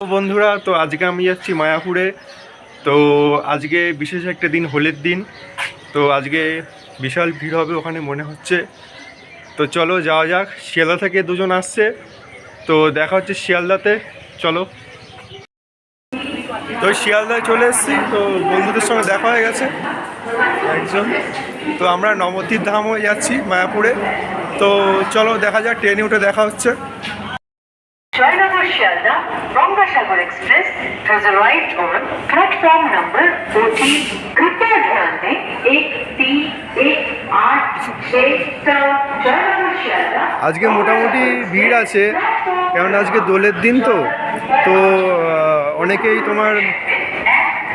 বন্ধুরা, তো আজকে আমি যাচ্ছি মায়াপুরে। তো আজকে বিশেষ একটা দিন, হোলের দিন। তো আজকে বিশাল ভিড় হবে ওখানে মনে হচ্ছে। তো চলো যাওয়া যাক, শিয়ালদা থেকে দুজন আসছে। তো দেখা হচ্ছে শিয়ালদাতে। চলো। তো শিয়ালদায় চলে এসেছি, তো বন্ধুদের সঙ্গে দেখা হয়ে গেছে একজন। তো আমরা নবদ্বীপ ধামও যাচ্ছি মায়াপুরে। তো চলো দেখা যাক, ট্রেনে উঠে দেখা হচ্ছে। Jayanagar Shalda, Rangasagar Express has arrived on platform number 14. कृपया ध्यान दें एक तीन एक आठ छः सात जयनगर शियालदा আজকে মোটামুটি ভিড় আছে কারণ আজকে দোলের দিন তো তো আহ, অনেকেই তোমার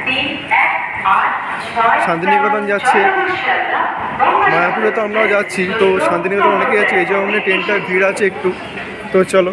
তিন এক আট ছয় শান্তিনিকেতন যাচ্ছে। মায়াপুরে তো আমরাও যাচ্ছি তো শান্তিনিকেতন অনেকে যাচ্ছে এই জন্য ট্রেনটার ভিড় আছে একটু তো চলো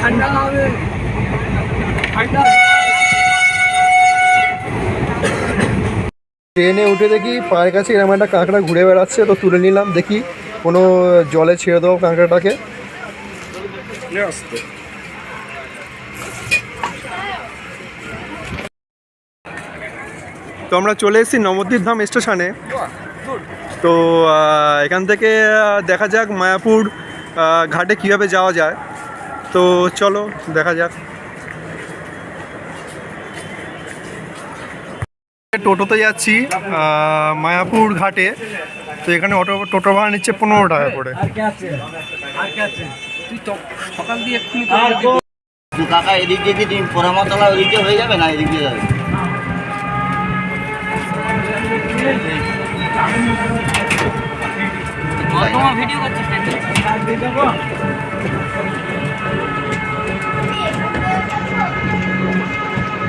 ঠান্ডা হবে ঠান্ডা ট্রেনে উঠে দেখি পায়ের কাছে এরকম একটা কাঁকড়া ঘুরে বেড়াচ্ছে, তো তুলে নিলাম, দেখি কোনো জলে ছেড়ে দেবো কাঁকড়াটাকে। তো আমরা চলে এসেছি নবদ্বীপ ধাম স্টেশনে। তো এখান থেকে দেখা যাক মায়াপুর ঘাটে কীভাবে যাওয়া যায়। তো চলো দেখা যাক। টোটোতে যাচ্ছি মায়াপুর ঘাটে। তো এখানে অটো টোটো ভাড়া নিচ্ছে পনেরো টাকা করে। আর কে আছে? আর কে আছে? তুই তো সকাল দিয়ে কাকা এদিক দিয়ে কি হয়ে যাবে না এদিক দিয়ে যাবে?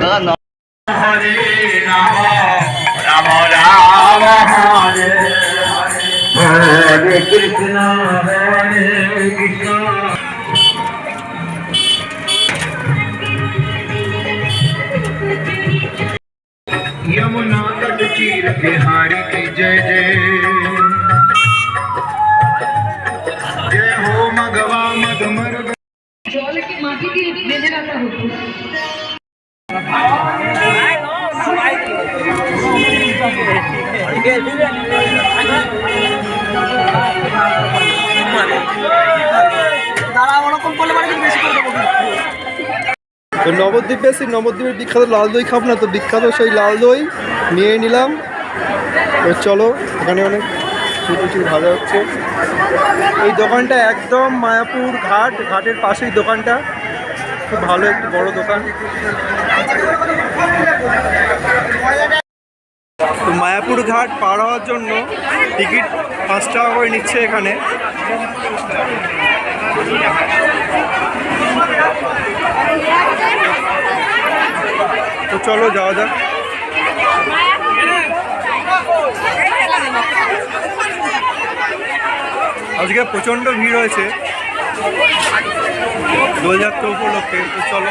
দাদা রাম রাম হরে হরে কৃষ্ণ। তো নবদ্বীপে এসে নবদ্বীপের বিখ্যাত লাল দই খাব না, তো বিখ্যাত সেই লাল দই নিয়ে নিলাম। তো চলো, এখানে অনেক কিছু ভাজা হচ্ছে। এই দোকানটা একদম মায়াপুর ঘাট, ঘাটের পাশেই দোকানটা। খুব ভালো, একটি বড় দোকান। তো মায়াপুর ঘাট পার হওয়ার জন্য টিকিট পাঁচ টাকা করে নিচ্ছে এখানে। তো চলো যাওয়া যাক। আজকে প্রচণ্ড ভিড় হয়েছে। দোলযাত্রা উপলক্ষে, তো চলো।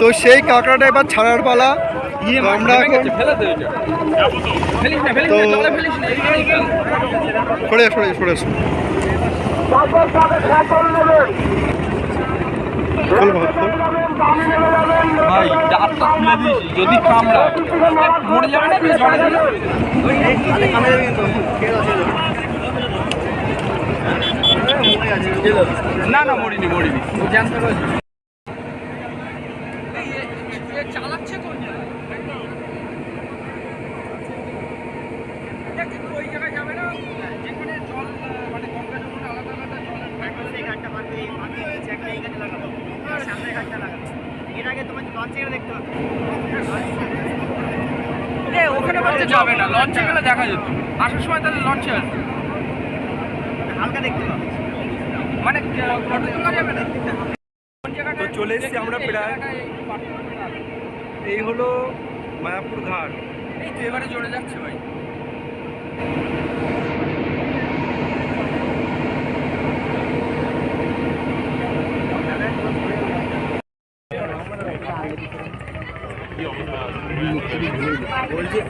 তো সেই কাঁকড়াটা এবার ছাড়ার পালা। আমরা এখন তো সরে সরে সরে। ভাই খুলে যদি কামড়া মরে যাবে না না মরিনি মরিনি। জানতে পারছি চালাচ্ছে কোন ওই জায়গায় যাবে না যেখানে জল মানে গঙ্গা যমুনা আলাদা আলাদা জল এ, ওখানে বলতে যাবে না লঞ্চে গেলে দেখা যেত আসার সময় তাহলে লঞ্চে আসবে হালকা দেখতে পাবে। মানে ফটো তোলা যাবে না? তো চলে এসেছি আমরা প্রায় এই হলো মায়াপুর ঘাট। এই তো এবারে চলে যাচ্ছে ভাই।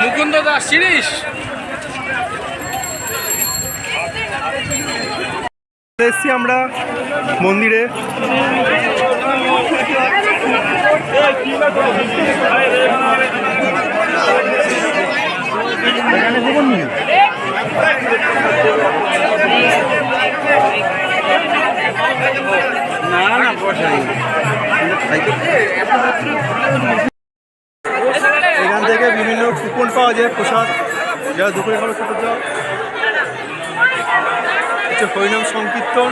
মুকুন্দ দাস চিনিস এসেছি আমরা মন্দিরে। এখান থেকে বিভিন্ন কুপন পাওয়া যায় প্রসাদ যারা দুপুরে খাবার খেতে চাও হচ্ছে হরিনাম সংকীর্তন।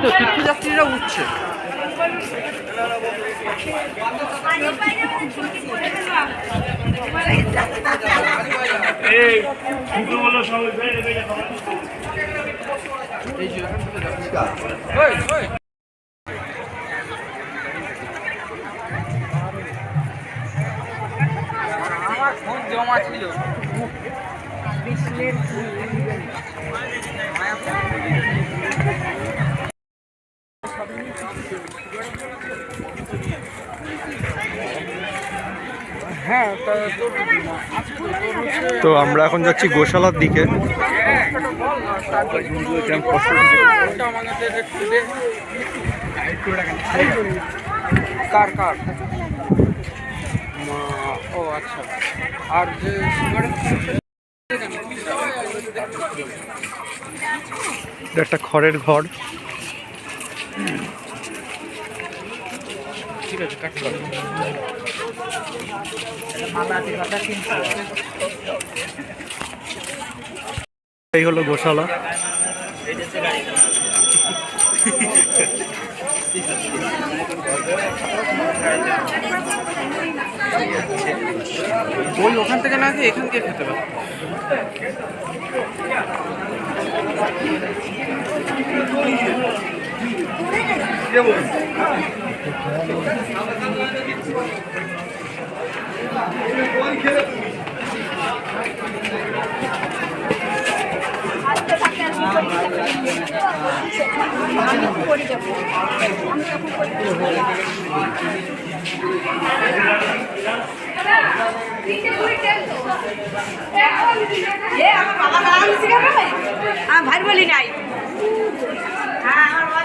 তো তীর্থযাত্রীরা উঠছে এই ওই। তা হচ্ছে তো আমরা এখন যাচ্ছি গোশালার দিকে। করি। কার? ও আচ্ছা। আর যে একটা খড়ের ঘর। ঠিক আছে কাটতে এই হলো গোশালা। বই ওখান থেকে না এখান থেকে খেতে পারে। আমার ভাই বলি নাই হ্যাঁ আমার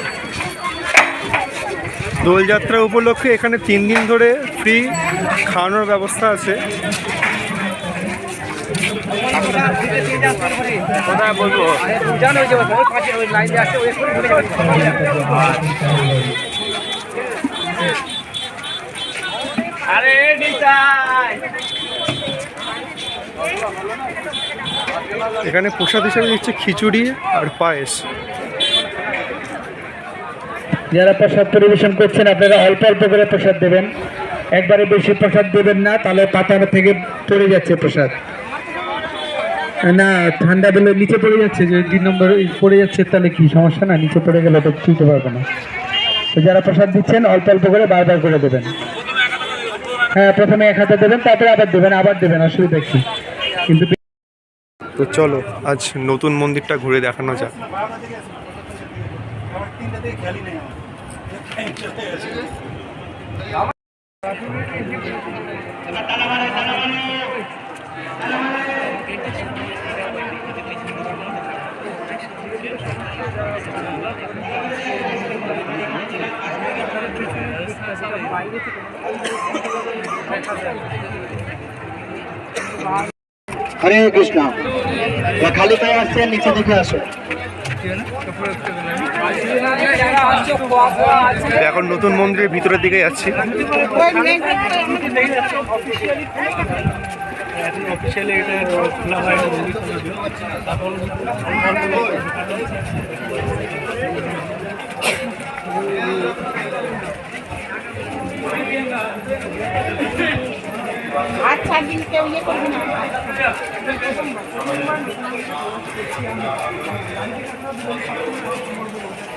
দোলযাত্রা উপলক্ষে এখানে তিন দিন ধরে ফ্রি খাওয়ানোর ব্যবস্থা আছে। কোথায় বলব? আরে এখানে প্রসাদ হিসেবে দিচ্ছে খিচুড়ি আর পায়েস। যারা প্রসাদ পরিবেশন করছেন, আপনারা অল্প অল্প করে প্রসাদ দেবেন। একবারে বেশি প্রসাদ দেবেন না, তাহলে পাতা থেকে পড়ে যাচ্ছে প্রসাদ। না, ঠান্ডা দিলে নিচে পড়ে যাচ্ছে, যে দুই নম্বর পড়ে যাচ্ছে, তাহলে কি সমস্যা? না, নিচে পড়ে গেলে তো তুলতে পারব না। তো যারা প্রসাদ দিচ্ছেন, অল্প অল্প করে বারবার করে দেবেন। হ্যাঁ প্রথমে এক হাতে দেবেন, তারপরে আবার দেবেন আবার দেবেন, অসুবিধা কি? কিন্তু তো চলো, আজ নতুন মন্দিরটা ঘুরে দেখানো যাক। হরে কৃষ্ণ। খালি পায়ে আসছেন নিচে দিকে আসুন এখন নতুন মন্দিরের ভিতরের দিকে যাচ্ছি। আচ্ছা দিন কেউ ইয়ে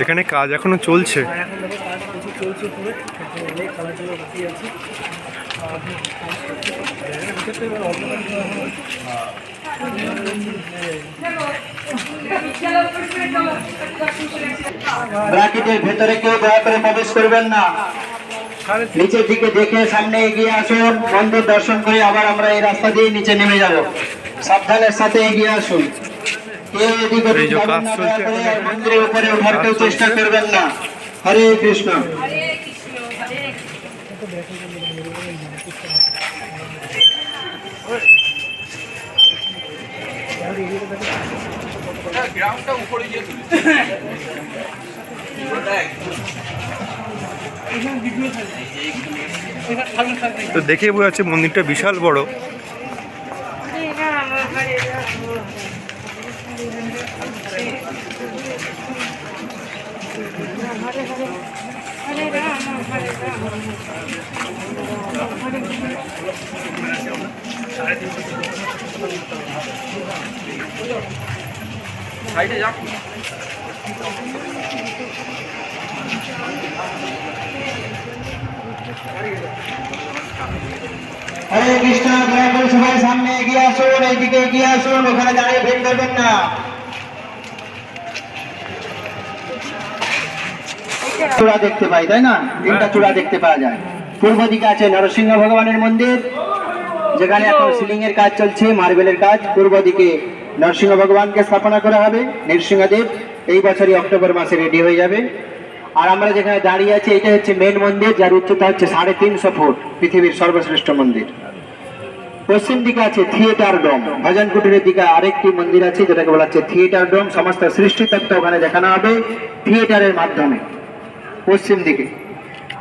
এখানে কাজ এখনও চলছে। ভেতরে কেউ দয়া করে প্রবেশ করবেন না। নিচের দিকে দেখে সামনে এগিয়ে আসুন। মন্দির দর্শন করে আবার আমরা এই রাস্তা দিয়ে নিচে নেমে যাব। সাবধানের সাথে এগিয়ে আসুন। মন্দিরের উপরে ওঠার কেউ চেষ্টা করবেন না। হরে কৃষ্ণ। গ্রাউন্ডটা উপরে গিয়ে তো দেখেই বোঝা যাচ্ছে মন্দিরটা বিশাল বড়। সাইডে যাক হরে কৃষ্ণ দয়া করে সবাই সামনে এগিয়ে আসুন, এইদিকে এগিয়ে আসুন, ওখানে দাঁড়িয়ে ভিড় করবেন না। চূড়া দেখতে পাই, তাই না? তিনটা চূড়া দেখতে পাওয়া যায়। পূর্ব দিকে আছে নরসিংহ ভগবানের মন্দির, যেখানে এখন সিলিং এর কাজ চলছে, মার্বেলের কাজ। পূর্ব দিকে নরসিংহ ভগবানকে স্থাপনা করা হবে, নৃসিংহদেব। এই বছরই অক্টোবর মাসে রেডি হয়ে যাবে। আর আমরা যেখানে দাঁড়িয়ে আছি, এটা হচ্ছে মেন মন্দির, যার উচ্চতা হচ্ছে সাড়ে তিনশো ফুট, পৃথিবীর সর্বশ্রেষ্ঠ মন্দির। পশ্চিম দিকে আছে থিয়েটার ডোম। ভজন কুটিরের দিকে আরেকটি মন্দির আছে, যেটাকে বলা হচ্ছে থিয়েটার ডোম। সমস্ত সৃষ্টি তত্ত্ব ওখানে দেখানো হবে থিয়েটারের মাধ্যমে, পশ্চিম দিকে।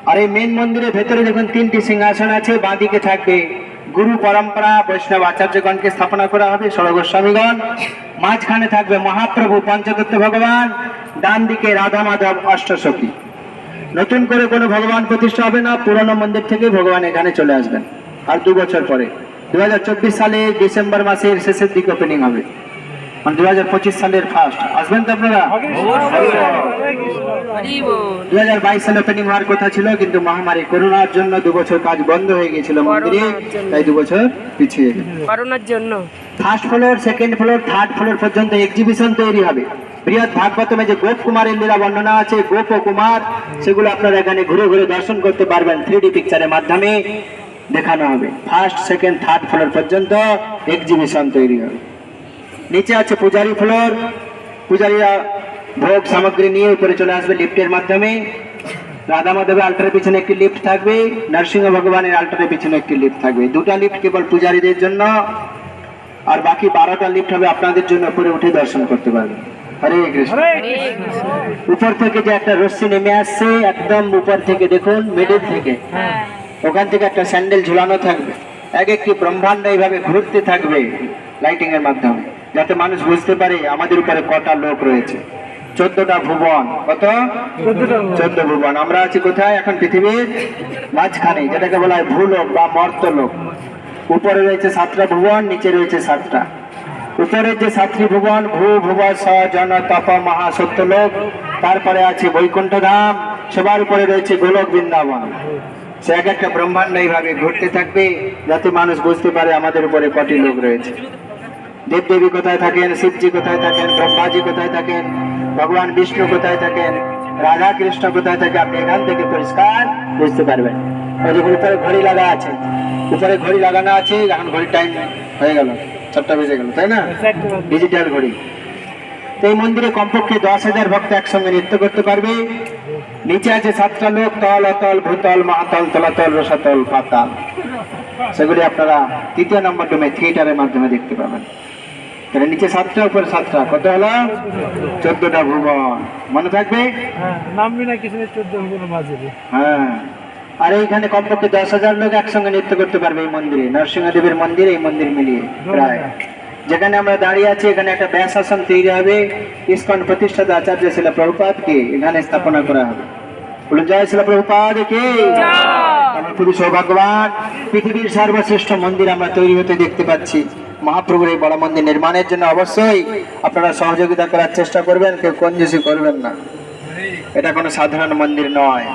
আর এই মেন মন্দিরের ভেতরে দেখুন, তিনটি সিংহাসন আছে, বাঁদিকে থাকবে গুরু পরম্পরা, বৈষ্ণব আচার্যগণকে স্থাপনা করা হবে, সরগোস্বামীগণ। মাঝখানে থাকবে মহাপ্রভু পঞ্চদত্ত ভগবান, ডান দিকে রাধা মাধব অষ্টসখী নতুন করে কোনো ভগবান প্রতিষ্ঠা হবে না, পুরনো মন্দির থেকে ভগবান এখানে চলে আসবেন। আর দু বছর পরে দু হাজার চব্বিশ সালে ডিসেম্বর মাসের শেষের দিকে ওপেনিং হবে। মানে দু সালের ফার্স্ট আসবেন তো আপনারা? দু হাজার বাইশ সালে ওপেনিং হওয়ার কথা ছিল কিন্তু মহামারী করোনার জন্য দু বছর কাজ বন্ধ হয়ে গিয়েছিল মন্দিরে তাই দু বছর পিছিয়ে করোনার জন্য। First floor second floor third floor পর্যন্ত এক্সিবিশন তৈরি হবে। বৃহৎ ভাগবতমে যে গোপ কুমারের লীলা বর্ণনা আছে গোপ ও কুমার সেগুলো আপনারা এখানে ঘুরে ঘুরে দর্শন করতে পারবেন থ্রি পিকচারের মাধ্যমে দেখানো হবে। ফার্স্ট সেকেন্ড থার্ড ফ্লোর পর্যন্ত এক্সিবিশন তৈরি হবে। নিচে আছে পূজারি ফ্লোর। পূজারীরা ভোগ সামগ্রী নিয়ে উপরে চলে আসবে লিফটের মাধ্যমে। রাধা মাধবের আল্টারের পিছনে একটি লিফট থাকবে নরসিংহ ভগবানের আল্টারের পিছনে একটি লিফট থাকবে। দুটা লিফট কেবল পূজারীদের জন্য আর বাকি বারোটা লিফট হবে আপনাদের জন্য উপরে উঠে দর্শন করতে পারবেন হরে কৃষ্ণ। উপর থেকে যে একটা রশ্মি নেমে আসছে একদম উপর থেকে দেখুন মিডিল থেকে। ওখান থেকে একটা স্যান্ডেল ঝুলানো থাকবে। এক একটি ব্রহ্মাণ্ড এইভাবে ঘুরতে থাকবে লাইটিং এর মাধ্যমে। যাতে মানুষ বুঝতে পারে আমাদের উপরে কটা লোক রয়েছে। চোদ্দটা ভুবন। কত? চোদ্দ ভুবন। আমরা আছি কোথায়? এখন পৃথিবীর মাঝখানে যেটাকে বলা হয় ভূলোক বা মর্তলোক উপরে রয়েছে সাতটা ভুবন নিচে রয়েছে সাতটা। উপরের যে সাতটি ভুবন ভূ ভুব স জন তপ মহা সত্যলোক তারপরে আছে বৈকুণ্ঠ ধাম সবার উপরে রয়েছে গোলক বৃন্দাবন। সে এক একটা ব্রহ্মাণ্ড এইভাবে ঘুরতে থাকবে যাতে মানুষ বুঝতে পারে আমাদের উপরে কটি লোক রয়েছে। দেবদেবী কোথায় থাকেন শিবজি কোথায় থাকেন ব্রহ্মাজি কোথায় থাকেন ভগবান বিষ্ণু কোথায় থাকেন রাধা কৃষ্ণ কোথায় থাকে আপনি এখান থেকে পরিষ্কার বুঝতে পারবেন। ওই দেখুন উপরে ঘড়ি লাগা আছে উপরে ঘড়ি লাগানো আছে এখন ঘড়ির টাইম হয়ে গেল চারটা বেজে গেল তাই না? ডিজিটাল ঘড়ি। তো এই মন্দিরে কমপক্ষে দশ হাজার ভক্ত একসঙ্গে নৃত্য করতে পারবে। নিচে আছে সাতটা লোক তল অতল ভূতল মহাতল তলাতল রসাতল পাতাল। সেগুলি আপনারা তৃতীয় নম্বর ডোমে থিয়েটারের মাধ্যমে দেখতে পাবেন। তাহলে নিচে সাতটা উপরে সাতটা। কত হলো? চোদ্দটা ভুবন। মনে থাকবে? হ্যাঁ আর এইখানে কমপক্ষে দশ হাজার লোক একসঙ্গে নৃত্য করতে পারবে এই মন্দিরে নরসিংহদেবের মন্দির এই মন্দির মিলিয়ে প্রায়। যেখানে আমরা দাঁড়িয়ে আছি এখানে একটা ব্যাসাসন তৈরি হবে। ইস্কন প্রতিষ্ঠাতা আচার্য শিলা প্রভুপাদকে এখানে স্থাপনা করা হবে। বলুন জয় শিলা প্রভুপাদ কে? আমরা খুবই সৌভাগ্যবান। পৃথিবীর সর্বশ্রেষ্ঠ মন্দির আমরা তৈরি হতে দেখতে পাচ্ছি। মহাপ্রভুর এই বড় মন্দির নির্মাণের জন্য অবশ্যই আপনারা সহযোগিতা করার চেষ্টা করবেন কেউ কঞ্জুসি করবেন না। এটা কোনো সাধারণ মন্দির নয়।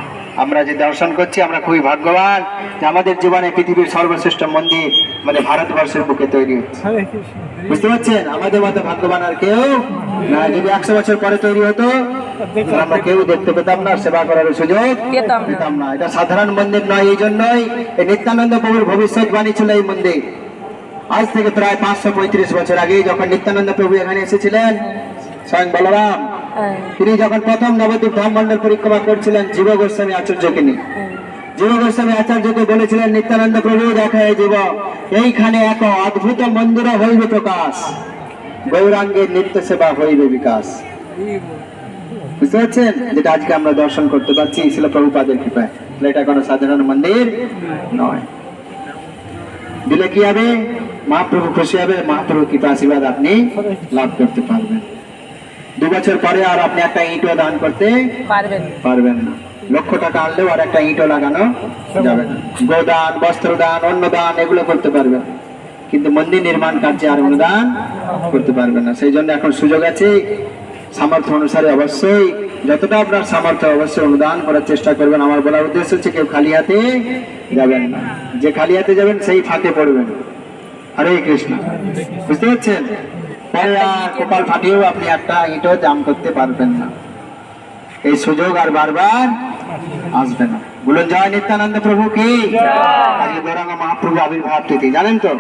আমরা যে দর্শন করছি আমরা খুবই ভাগ্যবান যে আমাদের জীবনে পৃথিবীর সর্বশ্রেষ্ঠ মন্দির মানে ভারতবর্ষের বুকে তৈরি হচ্ছে। বুঝতে পারছেন? আমাদের মতো ভাগ্যবান আর কেউ না। যদি একশো বছর পরে তৈরি হতো আমরা কেউ দেখতে পেতাম না সেবা করার সুযোগ পেতাম না। এটা সাধারণ মন্দির নয় এই জন্যই এই নিত্যানন্দ প্রভুর ভবিষ্যৎবাণী ছিল এই মন্দির। আজ থেকে প্রায় পাঁচশো পঁয়ত্রিশ বছর আগে যখন নিত্যানন্দ প্রভু এখানে এসেছিলেন স্বয়ং বলরাম তিনি যখন প্রথম নবদ্বীপ ধাম পরিক্রমা করছিলেন জীব গোস্বামী আচার্যকে নিয়ে। জীব গোস্বামী আচার্যকে বলেছিলেন নিত্যানন্দ প্রভু দেখা এই জীব এইখানে এক অদ্ভুত মন্দির হইবে প্রকাশ। গৌরাঙ্গের নিত্য সেবা হইবে বিকাশ। বুঝতে পারছেন? যেটা আজকে আমরা দর্শন করতে পারছি ছিল প্রভুপাদের কৃপায়। এটা কোনো সাধারণ মন্দির নয়। দিলে কি হবে? মহাপ্রভু খুশি হবে মহাপ্রভু কৃপা আশীর্বাদ আপনি লাভ করতে পারবেন। দু বছর পরে আর আপনি একটা ইটও দান করতে পারবেন। পারবেন না। লক্ষ টাকা আনলেও আর একটা ইটও লাগানো যাবে না। গোদান বস্ত্রদান অন্নদান এগুলো করতে পারবেন। কিন্তু মন্দির নির্মাণ কার্যে আর অনুদান করতে পারবেন না। সেই জন্য এখন সুযোগ আছে সামর্থ্য অনুসারে অবশ্যই যতটা আপনার সামর্থ্য অবশ্যই অনুদান করার চেষ্টা করবেন। আমার বলার উদ্দেশ্য হচ্ছে কেউ খালি হাতে যাবেন না। যে খালি হাতে যাবেন সেই ফাঁকে পড়বেন। হরে কৃষ্ণ। বুঝতে পারছেন? পরে আর কপাল ফাটিয়েও আপনি একটা ইটও দাম করতে পারবেন না। এই সুযোগ আর বারবার আসবে না। বলুন জয় নিত্যানন্দ প্রভু কি? আজকে গৌরাঙ্গ মহাপ্রভু আবির্ভাব তিথি জানেন তো?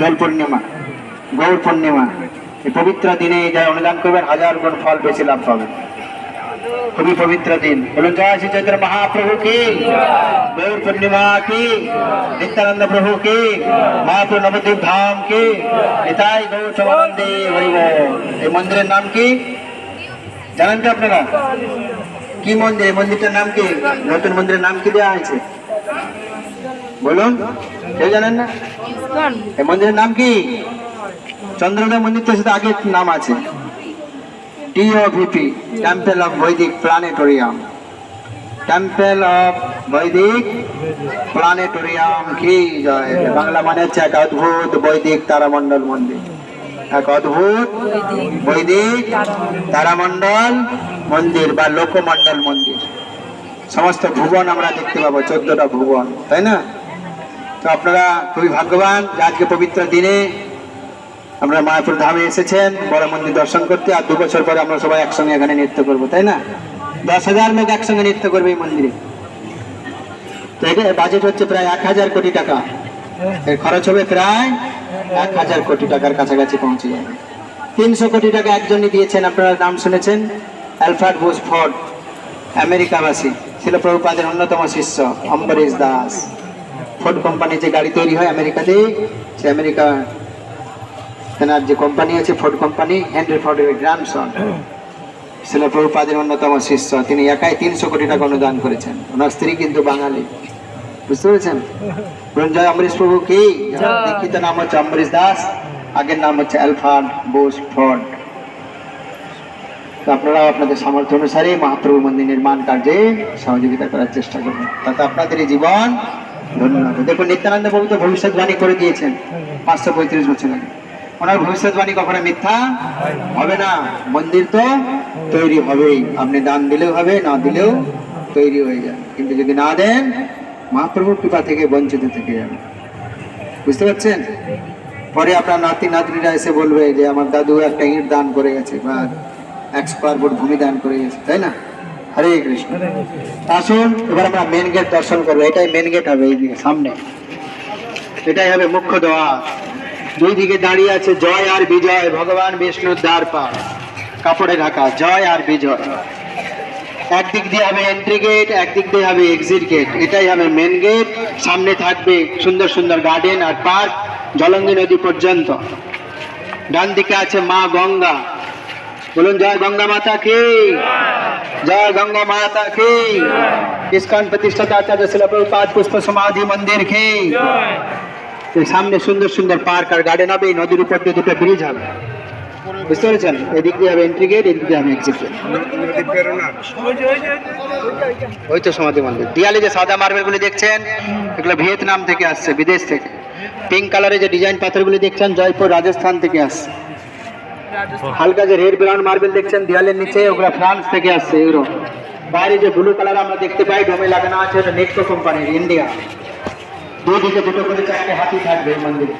দোল পূর্ণিমা গৌর পূর্ণিমা। এই পবিত্র দিনে যারা অনুদান করবেন হাজার গুণ ফল বেশি লাভ পাবেন। খুবই পবিত্র দিন। বলুন জয় শ্রী চৈতন্য মহাপ্রভু কি? গৌর পূর্ণিমা কি? নিত্যানন্দ প্রভু কি? মহাপ্রভু নবদ্বীপ ধাম কি? নিতাই গৌর সমানন্দে হরিব এই মন্দিরের নাম কি? জানেন তো আপনারা? কি মন্দির? মন্দিরটার নাম কি? নতুন মন্দিরের নাম কি দেওয়া হয়েছে? বলুন কেউ জানেন না? এই মন্দিরের নাম কি? চন্দ্রদেব মন্দির তো সেটা আগের নাম আছে। TOVP temple of Vedic planetarium temple of Vedic planetarium কি জয়। বাংলা মানে হচ্ছে এক অদ্ভুত বৈদিক তারামণ্ডল মন্দির। এক অদ্ভুত বৈদিক তারামণ্ডল মন্দির বা লোকমণ্ডল মন্দির। সমস্ত ভুবন আমরা দেখতে পাবো, চোদ্দটা ভুবন, তাই না? তো আপনারা খুবই ভাগ্যবান আজকে পবিত্র দিনে আমরা মায়াপুর ধামে এসেছেন, বড় মন্দির দর্শন করতে, আর দু বছর পরে আমরা সবাই একসঙ্গে এখানে নৃত্য করব, তাই না? দশ হাজার লোক একসঙ্গে নৃত্য করবে এই মন্দিরে। বাজেট হচ্ছে প্রায় এক হাজার কোটি টাকা। খরচ হবে প্রায় এক হাজার কোটি টাকার কাছাকাছি পৌঁছে যাবে। তিনশো কোটি টাকা একজনই দিয়েছেন, আপনারা নাম শুনেছেন? অ্যালফ্রাড বুশ ফোর্ড, আমেরিকাবাসী। ছিল প্রভুপাদের অন্যতম শিষ্য, অম্বরীশ দাস। ফোর্ড কোম্পানি যে গাড়ি তৈরি হয় আমেরিকাতে সে আমেরিকা তেনার যে কোম্পানি আছে ফোর্ড কোম্পানি হেনরি ফোর্ডের গ্র্যান্ডসন ছিল প্রভুপাদের অন্যতম শিষ্য। তিনি একাই তিনশো কোটি টাকা অনুদান করেছেন। ওনার স্ত্রী কিন্তু বাঙালি। বুঝতে পেরেছেন? বলুন জয় অম্বরীশ প্রভু কি? দীক্ষিত নাম হচ্ছে অম্বরীশ দাস আগের নাম হচ্ছে অ্যালফার্ড বোস ফোর্ড। তো আপনারা আপনাদের সামর্থ্য অনুসারে মহাপ্রভু মন্দির নির্মাণ কার্যে সহযোগিতা করার চেষ্টা করবেন তাতে আপনাদের এই জীবন ধন্যবাদ দেখুন নিত্যানন্দ প্রভু তো ভবিষ্যৎবাণী করে দিয়েছেন পাঁচশো পঁয়ত্রিশ বছর আগে। ওনার ভবিষ্যৎবাণী কখনো মিথ্যা? হবে না। মন্দির তো তৈরি হবেই। আপনি দান দিলেও হবে, না দিলেও তৈরি হয়ে যাবে। কিন্তু যদি না দেন, মহাপ্রভুর কৃপা থেকে বঞ্চিত থেকে যাবে। বুঝতে পারছেন? পরে আপনার নাতি, নাতনিরা এসে বলবে যে, আমার দাদু একটা ইট দান করে গেছে বা এক স্কোয়ার ফুট ভূমি দান করে গেছে। তাই না? হরে কৃষ্ণ। আসুন, এবার আমরা মেন গেট দর্শন করব। এটাই মেন গেট হবে এই সামনে। এটাই হবে মুখ্য দ্বার। দুই দিকে দাঁড়িয়ে আছে জয় আর বিজয়, ভগবান বিষ্ণুর দ্বার পার। কাপড়ে ঢাকা, জয় আর বিজয়। একদিক দিয়ে হবে এন্ট্রি গেট একদিক দিয়ে হবে এক্সিট গেট এটাই হবে মেন গেট সামনে থাকবে সুন্দর সুন্দর গার্ডেন আর পার্ক জলঙ্গি নদী পর্যন্ত। ডান দিকে আছে মা গঙ্গা। বলুন, জয় গঙ্গা মাতা কি? জয় গঙ্গা মাতা কি? ইস্কন প্রতিষ্ঠাতা আচার্য শিল পুষ্প সমাধি মন্দির কি? সামনে সুন্দর সুন্দর পার্ক আর গার্ডেন হবে, এই নদীর উপর দিয়ে দুটো ব্রিজ হবে। বুঝতে পেরেছেন? এদিক দিয়ে হবে এন্ট্রি গেট এদিক দিয়ে হবে এক্সিট গেট ওই তো সমাধি মন্দির। দেয়ালে যে সাদা মার্বেলগুলি দেখছেন, এগুলো ভিয়েতনাম থেকে আসছে, বিদেশ থেকে। পিঙ্ক কালারের যে ডিজাইন পাথরগুলি দেখছেন, জয়পুর, রাজস্থান থেকে আসছে। হালকা যে রেড ব্রাউন মার্বেল দেখছেন, দেয়ালের নিচে, ওগুলো ফ্রান্স থেকে আসছে, ইউরোপ। বাইরে যে ব্লু কালার আমরা দেখতে পাই, ডোমে লাগানো আছে, ওটা নেক্সো কোম্পানির ইন্ডিয়া দুই দিকে দুটো করে চারটে হাতি থাকবে মন্দিরে।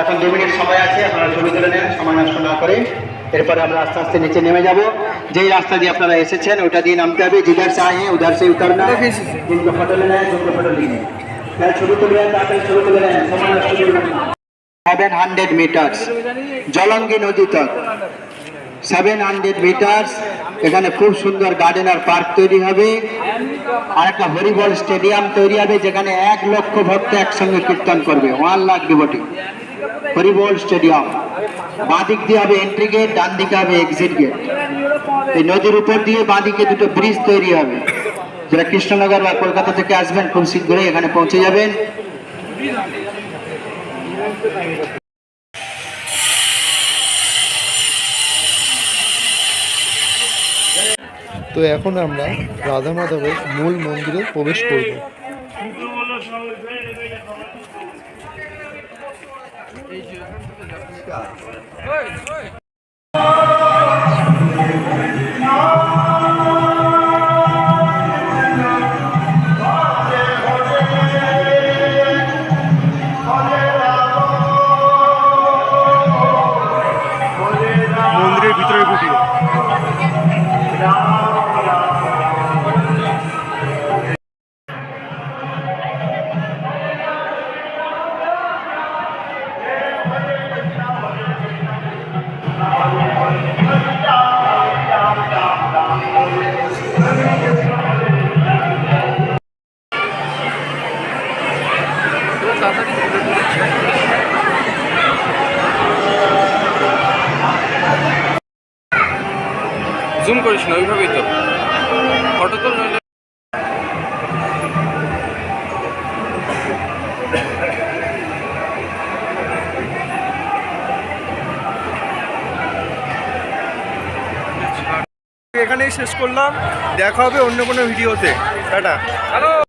এখন দু মিনিট সময় আছে, আপনারা ছবি তুলে নেন, সময় নষ্ট না করে। এরপরে আমরা আস্তে আস্তে নিচে নেমে যাব। যেই রাস্তা দিয়ে আপনারা এসেছেন, ওটা দিয়ে নামতে হবে। জিধার চাহে উধার সে উতারনা না। ফটো নেয় জিনকে ফটো নেয়। ছবি তুলে নেন, তাড়াতাড়ি ছবি তুলে নেন। সময় নষ্ট করবেন সেভেন হান্ড্রেড মিটার্স জলঙ্গি নদী তক সেভেন হান্ড্রেড মিটার্স এখানে খুব সুন্দর গার্ডেন আর পার্ক তৈরি হবে। আর একটা হরিবল স্টেডিয়াম তৈরি হবে, যেখানে এক লক্ষ ভক্ত একসঙ্গে কীর্তন করবে। ওয়ান লাখ ডিভোটি হরিবল স্টেডিয়াম বাঁদিক দিয়ে হবে এন্ট্রি গেট ডান দিকে হবে এক্সিট গেট এই নদীর উপর দিয়ে বাঁদিকে দুটো ব্রিজ তৈরি হবে। যারা কৃষ্ণনগর বা কলকাতা থেকে আসবেন, খুব শীঘ্রই এখানে পৌঁছে যাবেন। তো এখন আমরা রাধা মাধবের মূল মন্দিরে প্রবেশ করব। মন্দিরের শেষ করলাম। দেখা হবে অন্য কোনো ভিডিওতে। টাটা। হ্যালো।